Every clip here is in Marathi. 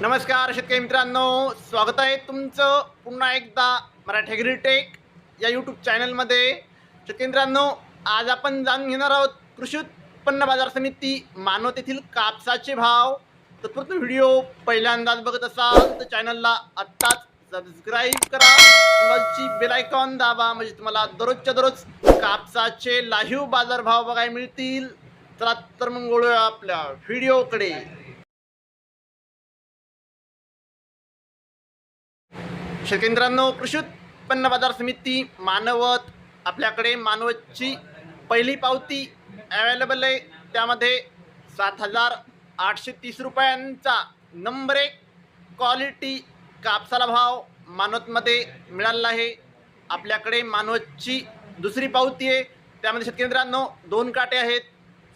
नमस्कार शेतकरी मित्रांनो स्वागत आहे तुमचं पुन्हा एकदा मराठी ॲग्रीटेक या यूट्यूब चॅनलमध्ये शेतकरी मित्रांनो आज आपण जाणून घेणार आहोत कृषी उत्पन्न बाजार समिती मानव तेथील कापसाचे भाव. तत्पूर्वी व्हिडिओ पहिल्यांदाच बघत असाल तर चॅनलला आत्ताच सबस्क्राईब करा. बेल बेलायकॉन दाबा म्हणजे तुम्हाला दररोजच्या दररोज कापसाचे लाईव्ह बाजारभाव बघायला मिळतील. चला तर मग वळूया आपल्या व्हिडिओकडे शेतकरी कृषी उत्पन्न बाजार समिती मानवत आपल्याकडे मानवतची पहिली पावती अवेलेबल आहे. त्यामध्ये सात हजार आठशे तीस रुपयांचा नंबर एक क्वालिटी कापसाला भाव मानवतमध्ये मिळाला आहे. आपल्याकडे मानवतची दुसरी पावती आहे. त्यामध्ये शेतकरी दोन काटे आहेत.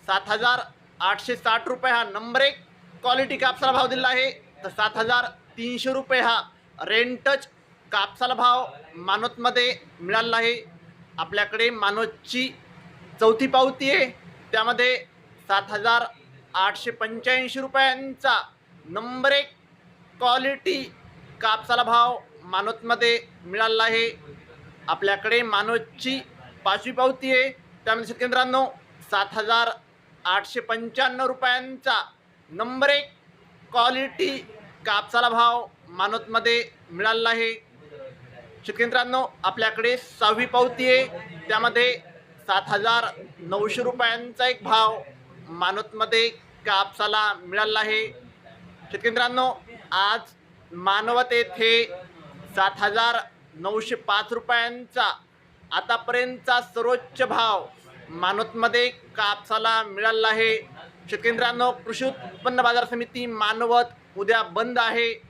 सात हजार आठशे साठ रुपये हा नंबर एक क्वालिटी कापसाला भाव दिला आहे. तर सात हजार तीनशे रुपये हा रेंटच कापसाला भाव मानवतमध्ये मिळाला आहे. आपल्याकडे मानोतची चौथी पावती आहे. त्यामध्ये सात हजार आठशे पंच्याऐंशी रुपयांचा नंबर एक क्वालिटी कापसाला भाव मानवतमध्ये मिळाला आहे. आपल्याकडे मानोतची पाचवी पावती आहे. त्यामध्ये शेतकरी सात हजार आठशे पंच्याण्णव रुपयांचा नंबर एक क्वालिटी कापसाला भाव मानवतमध्ये मिळाला आहे. शेतकरी आपल्याकडे सहावी पावती आहे. त्यामध्ये सात हजार नऊशे रुपयांचा एक भाव मानवतमध्ये कापसाला मिळाला आहे. शेतकरी आज मानवत येथे सात हजार नऊशे पाच रुपयांचा आतापर्यंतचा सर्वोच्च भाव मानवतमध्ये कापसाला मिळाला आहे. शेतकरी कृषी उत्पन्न बाजार समिती मानवत उद्या बंद आहे.